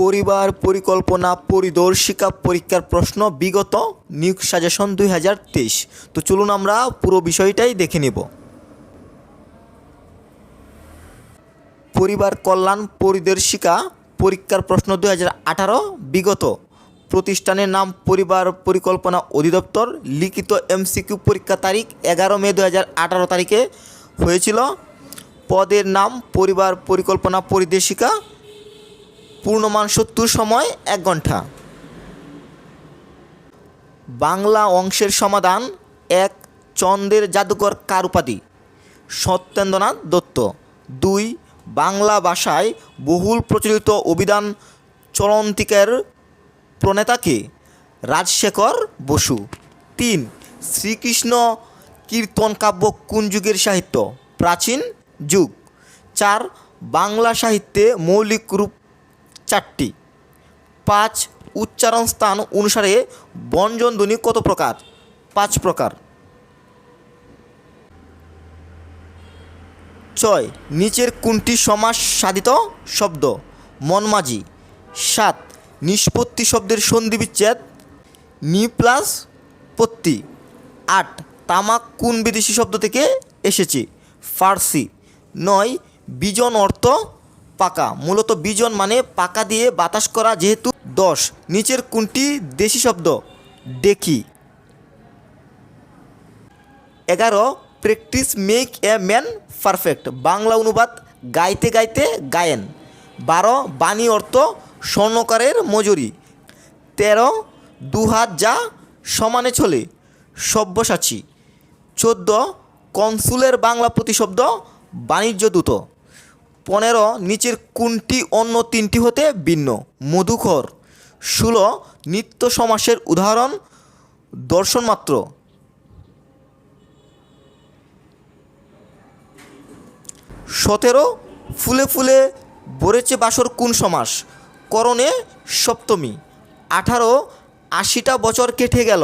পরিবার পরিকল্পনা পরিদর্শিকা পরীক্ষার প্রশ্ন বিগত নিয়োগ সাজেশন দুই হাজার তেইশ। তো চলুন আমরা পুরো বিষয়টাই দেখে নেব। পরিবার কল্যাণ পরিদর্শিকা পরীক্ষার প্রশ্ন দুই হাজার আঠারো বিগত। প্রতিষ্ঠানের নাম পরিবার পরিকল্পনা অধিদপ্তর। লিখিত এমসিকিউ পরীক্ষা তারিখ এগারো মে দু হাজার আঠারো তারিখে হয়েছিল। পদের নাম পরিবার পরিকল্পনা পরিদর্শিকা পূর্ণমান সত্তর সময় এক ঘণ্টা। বাংলা অংশের সমাধান এক চন্দ্রের জাদুকর কার উপাধি? সত্যেন্দ্রনাথ দত্ত। দুই, বাংলা ভাষায় বহুল প্রচলিত অভিধান চলন্তিকের প্রণেতাকে রাজশেখর বসু। তিন, শ্রীকৃষ্ণ কীর্তন কাব্য কোন যুগের সাহিত্য? প্রাচীন যুগ। চার, বাংলা সাহিত্যে মৌলিক রূপ চারটি। পাঁচ উচ্চারণ স্থান অনুসারে ব্যঞ্জন ধ্বনি কত প্রকার? পাঁচ প্রকার। ছয়, নিচের কোনটি সমাস সাধিত শব্দ? মনমাজি সাত, নিষ্পত্তি শব্দের সন্ধি বিচ্ছেদ? নি প্লাস পত্তি। আট, তামাক কোন বিদেশি শব্দ থেকে এসেছে? ফার্সি। নয়, বিজন অর্থ পাকা। মূলত বিজন মানে পাকা দিয়ে বাতাস করা যেহেতু দশ। নিচের কোনটি দেশি শব্দ? ডেকি এগারো, practice make a man perfect. Bangla অনুবাদ, গাইতে গাইতে গায়েন। বারো, বাণী অর্থ স্বর্ণকারের মজুরি। তেরো, দুহাত যা সমানে চলে, সব্যসাচী। চোদ্দ, কনসুলের বাংলা প্রতিশব্দ বাণিজ্য দূত। পনেরো, নিচের কোনটি অন্য তিনটি হতে ভিন্ন? মধুকর ষোলো, নিত্য সমাসের উদাহরণ, দর্শন মাত্র। সতেরো, ফুলে ফুলে ভরেছে বাসর কোন সমাস? করণে সপ্তমী। আঠারো, আশিটা বছর কেটে গেল।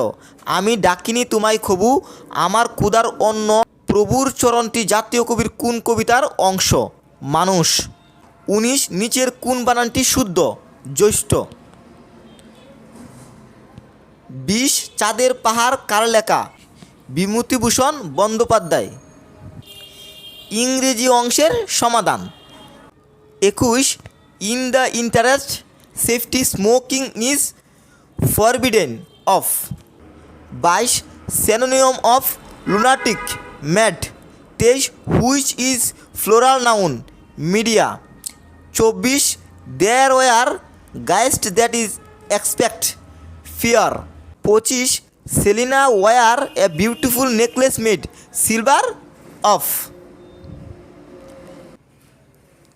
আমি ডাকিনি তোমায় খবু, আমার ক্ষুদার অন্য প্রভুর চরণটি জাতীয় কবির কোন কবিতার অংশ? মানুষ। উনিশ নিচের কোন বানানটি শুদ্ধ, জ্যৈষ্ঠ? বিশ চাঁদের পাহাড় কার লেখা? বিভূতিভূষণ বন্দ্যোপাধ্যায়। ইংরেজি অংশের সমাধান। একুশ, in the interest, safety smoking is forbidden of. বাইশ সেনোনিয়ম অফ লুনাটিক ম্যাড তেইশ, which is plural noun, media. চব্বিশ, there were, aghast that is expect, fear. পঁচিশ, Selina wore, a beautiful necklace made, silver of.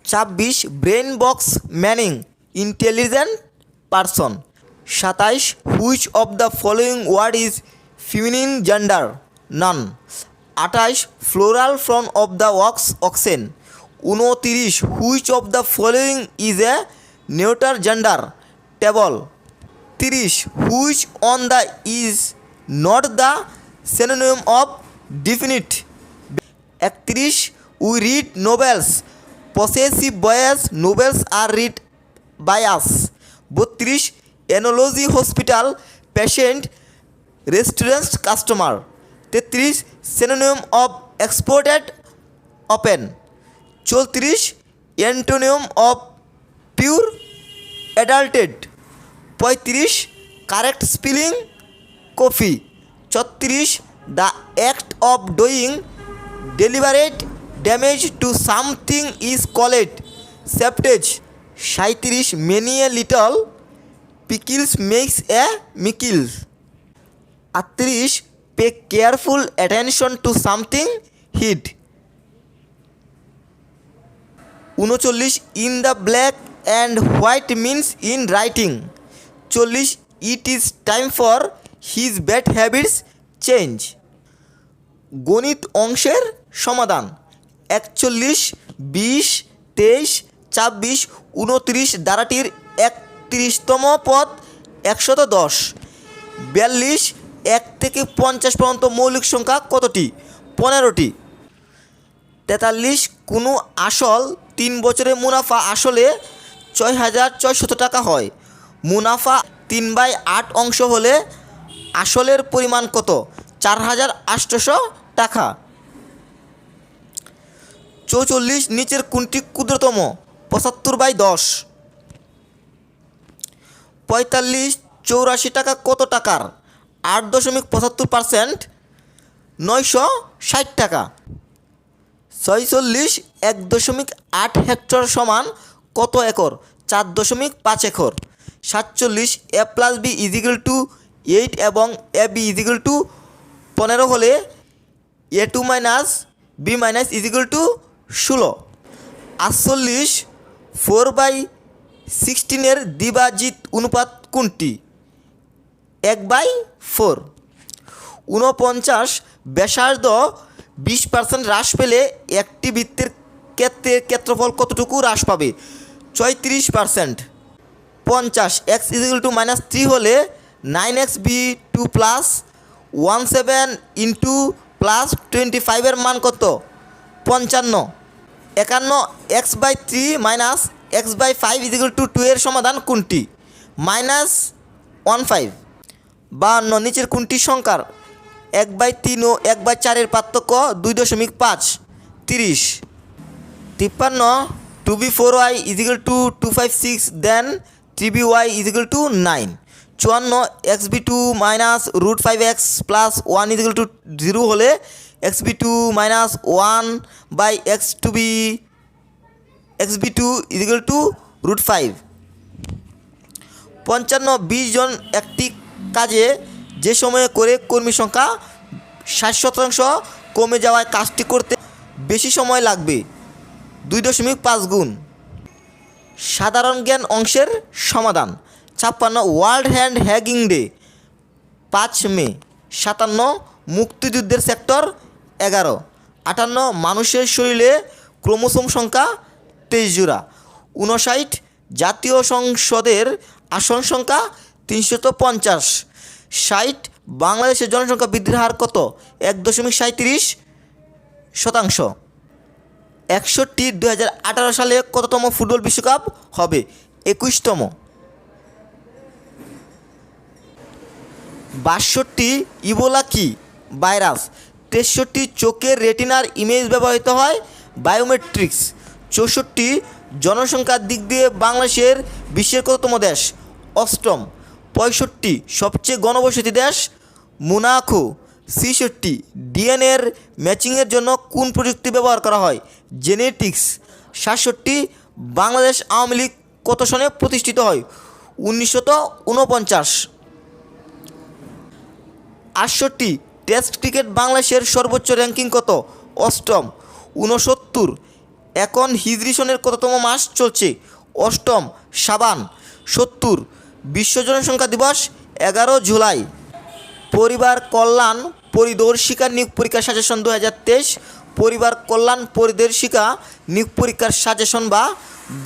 ছাব্বিশ, brain box meaning, intelligent person. সাতাইশ, which of the following word is feminine gender, nun. আঠাইশ plural from of the ox oxen উনতিরিশ which of the following is a neuter gender table তিরিশ which one the is not the synonym of definite একত্রিশ we read novels possessive voice novels are read by us বত্রিশ analogy hospital patient restaurant customer তেত্রিশ synonym of exported open চৌত্রিশ antonym of pure adulterated পঁয়ত্রিশ correct spelling coffee ছত্রিশ the act of doing deliberate damage to something is called sabotage সাঁত্রিশ many a little pickles makes a mickles আটত্রিশ pay careful attention to something heed উনচল্লিশ in the black and white means in writing চল্লিশ it is time for his bad habits change গণিত অংশের সমাধান। একচল্লিশ, বিশ, তেইশ, ছাব্বিশ, উনত্রিশ দ্বারাটির একত্রিশতম পদ, একশত দশ। বিয়াল্লিশ এক থেকে পঞ্চাশ পর্যন্ত মৌলিক সংখ্যা কতটি? পনেরোটি। তেতাল্লিশ কোনো আসল তিন বছরের মুনাফা আসলে ছয় হাজার ছয়শত টাকা হয়। মুনাফা তিন বাই আট অংশ হলে আসলের পরিমাণ কত? চার হাজার আটশোশো টাকা। চৌচল্লিশ নিচের কোনটি ক্ষুদ্রতম? পঁচাত্তর বাই দশ। পঁয়তাল্লিশ চৌরাশি টাকা কত টাকার? আট দশমিক পঁচাত্তর পার্সেন্ট নয়শো ষাট টাকা। ছয়চল্লিশ এক দশমিক আট হেক্টর সমান কত একর? চার দশমিক পাঁচ একর। সাতচল্লিশ A plus B equal to eight এবং এ বি ইজিক্যাল টু পনেরো হলে A two minus B minus equal to ষোলো। আটচল্লিশ ফোর বাই সিক্সটিনের দ্বিবাজিত অনুপাত কোনটি? এক বাই ফোর। ঊনপঞ্চাশ ব্যাসার্ধ বিশ পার্সেন্ট হ্রাস পেলে একটি বৃত্তের ক্ষেত্রের ক্ষেত্রফল কতটুকু হ্রাস পাবে? ছয়ত্রিশ পার্সেন্ট পঞ্চাশ X equal to minus three হলে nine X B two plus one seven into plus twenty ফাইভের মান কত? পঞ্চান্ন। একান্ন X by three minus X by five equal to two two সমাধান কোনটি? Minus one five. বাহান্ন নিচের কোনটি সংখ্যার? এক বাই তিন ও এক বাই চারের পার্থক্য দুই দশমিক পাঁচ, তিরিশ। তিপ্পান্ন, two B four Y equal to two five six, then three B Y equal to nine. চুয়ান্ন, X B two minus root five X plus one equal to zero হলে X B two minus one by X two B, X B two equal to root five. পঞ্চান্ন, বিশ জন একটি কাজে যে সময়ে করে কর্মী সংখ্যা ষাট শতাংশ কমে যাওয়ায় কাজটি করতে বেশি সময় লাগবে। দুই দশমিক পাঁচ গুণ। সাধারণ জ্ঞান অংশের সমাধান। ছাপ্পান্ন ওয়ার্ল্ড হ্যান্ড হ্যাগিং ডে, পাঁচ মে। সাতান্ন মুক্তিযুদ্ধের সেক্টর, এগারো। আটান্ন মানুষের শরীরে ক্রোমোসোম সংখ্যা, তেইশ জোড়া। উনষাট জাতীয় সংসদের আসন সংখ্যা তিনশত পঞ্চাশ। ষাট, বাংলাদেশের জনসংখ্যা বৃদ্ধির হার কত? এক দশমিক সাঁত্রিশ শতাংশ। একষট্টি দু হাজার সালে কততম ফুটবল বিশ্বকাপ হবে? একুশতম। বাষট্টি, ইবোলা কি? ভাইরাস। তেষট্টি, চোখের রেটিনার ইমেজ ব্যবহৃত হয় বায়োমেট্রিক্স। চৌষট্টি, জনসংখ্যার দিক দিয়ে বাংলাদেশের বিশ্বের কততম দেশ? অষ্টম। পঁয়ষট্টি সবচেয়ে গণবসতি দেশ মোনাকো, ছেষট্টি ডিএনএর ম্যাচিংয়ের জন্য কোন প্রযুক্তি ব্যবহার করা হয়? জেনেটিক্স, সাতষট্টি বাংলাদেশ আওয়ামী লীগ কত সনে প্রতিষ্ঠিত হয়? উনিশশত উনপঞ্চাশ আটষট্টি টেস্ট ক্রিকেট বাংলাদেশের সর্বোচ্চ র্যাঙ্কিং কত? অষ্টম। ঊনসত্তর এখন হিজরি সনের কততম মাস চলছে? অষ্টম। সাবান। সত্তর বিশ্ব জনসংখ্যা দিবস, এগারো জুলাই। পরিবার কল্যাণ পরিদর্শিকা নিয়োগ পরীক্ষার সাজেশন দু হাজার তেইশ, পরিবার কল্যাণ পরিদর্শিকা নিয়োগ পরীক্ষার সাজেশন বা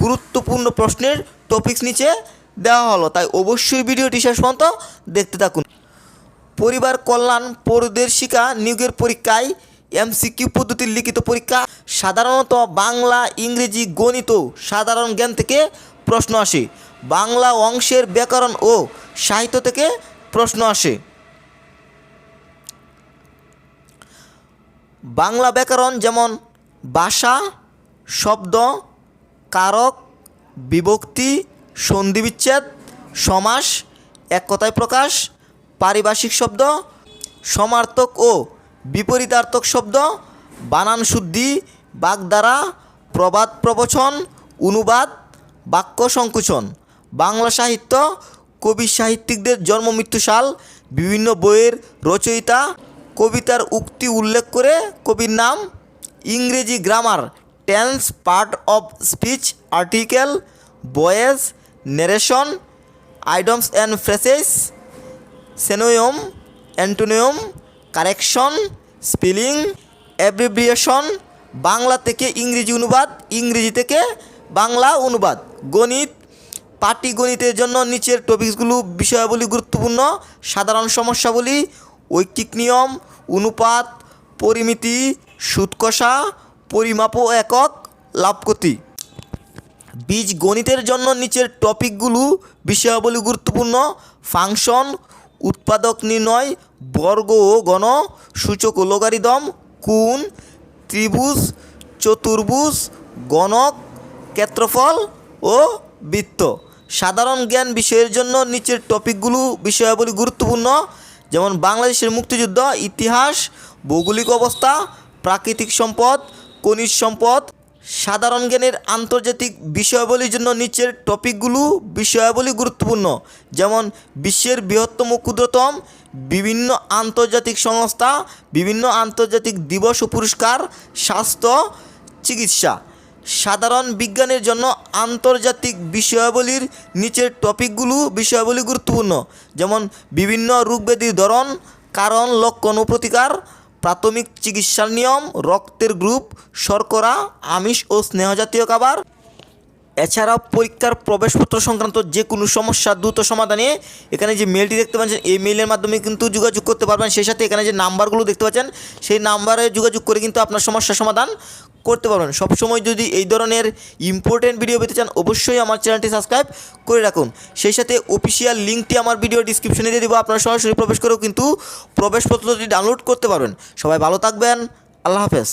গুরুত্বপূর্ণ প্রশ্নের টপিকস নিচে দেওয়া হলো। তাই অবশ্যই ভিডিওটি শেষ পর্যন্ত দেখতে থাকুন। পরিবার কল্যাণ পরিদর্শিকা নিয়োগের পরীক্ষায় এমসিকিউ পদ্ধতির লিখিত পরীক্ষা, সাধারণত বাংলা, ইংরেজি, গণিত, সাধারণ জ্ঞান থেকে প্রশ্ন আসে। বাংলা অংশের ব্যাকরণ ও সাহিত্য থেকে প্রশ্ন আসে। বাংলা ব্যাকরণ যেমন ভাষা, শব্দ, কারক, বিভক্তি, সন্ধিবিচ্ছেদ, সমাস এক কথায় প্রকাশ, পারিভাষিক শব্দ, সমার্থক ও বিপরীতার্থক শব্দ, বানান শুদ্ধি, বাগধারা, প্রবাদ প্রবচন, অনুবাদ, বাক্য সংকুচন। বাংলা সাহিত্য, কবি সাহিত্যিকদের জন্ম মৃত্যু সাল, বিভিন্ন বইয়ের রচয়িতা, কবিতার উক্তি উল্লেখ করে কবির নাম, ইংরেজি grammar, tense, part of speech, article voice narration idioms and phrases, synonym, antonym, correction, spelling, abbreviation, Bangla থেকে ইংরেজি অনুবাদ, ইংরেজি থেকে বাংলা অনুবাদ, গণিত পাটিগণিতের জন্য নিচের টপিকসগুলো বিষয়াবলী গুরুত্বপূর্ণ। সাধারণ সমস্যাবলী ঐকিক নিয়ম, অনুপাত, পরিমিতি, সুৎকষা পরিমাপ একক লাভকতি বীজ গণিতের জন্য নিচের টপিকগুলো বিষয়াবলী গুরুত্বপূর্ণ। ফাংশন, উৎপাদক নির্ণয়, বর্গ ও গণ, সূচক লোগারিদম, কোণ, ত্রিভুজ, চতুর্ভুজ, গণক, ক্ষেত্রফল ও বৃত্ত। সাধারণ জ্ঞান বিষয়ের জন্য নিচের টপিকগুলো, বিষয়াবলী গুরুত্বপূর্ণ, যেমন বাংলাদেশের মুক্তিযুদ্ধ, ইতিহাস, ভৌগোলিক অবস্থা, প্রাকৃতিক সম্পদ, খনিজ সম্পদ, সাধারণ জ্ঞানের আন্তর্জাতিক বিষয়াবলীর জন্য নিচের টপিকগুলো, বিষয়াবলী গুরুত্বপূর্ণ, যেমন বিশ্বের বৃহত্তম ক্ষুদ্রতম, বিভিন্ন আন্তর্জাতিক সংস্থা, বিভিন্ন আন্তর্জাতিক দিবস ও পুরস্কার, স্বাস্থ্য, চিকিৎসা। সাধারণ বিজ্ঞানের জন্য আন্তর্জাতিক বিষয়াবলীর নিচের টপিকগুলো বিষয়াবলী গুরুত্বপূর্ণ, যেমন বিভিন্ন রোগব্যাধির ধরন, কারণ, লক্ষণ ও প্রতিকার, প্রাথমিক চিকিৎসার নিয়ম, রক্তের গ্রুপ, শর্করা, আমিষ ও স্নেহজাতীয় খাবার। এছাড়াও পরীক্ষার প্রবেশপত্র সংক্রান্ত যে কোনো সমস্যা দ্রুত সমাধানে এখানে যে মেলটি দেখতে পাচ্ছেন, এই মেলের মাধ্যমে কিন্তু যোগাযোগ করতে পারবেন। সেই সাথে এখানে যে নাম্বারগুলো দেখতে পাচ্ছেন, সেই নাম্বারে যোগাযোগ করে কিন্তু আপনার সমস্যার সমাধান করতে পারবেন। সবসময় যদি এই ধরনের ইম্পর্টেন্ট ভিডিও পেতে চান, অবশ্যই আমার চ্যানেলটি সাবস্ক্রাইব করে রাখুন। সেই সাথে অফিসিয়াল লিঙ্কটি আমার ভিডিও ডিসক্রিপশনে দিয়ে দেবো। আপনারা সরাসরি প্রবেশ করেও কিন্তু প্রবেশপত্রটি ডাউনলোড করতে পারবেন। সবাই ভালো থাকবেন। আল্লাহ হাফেজ।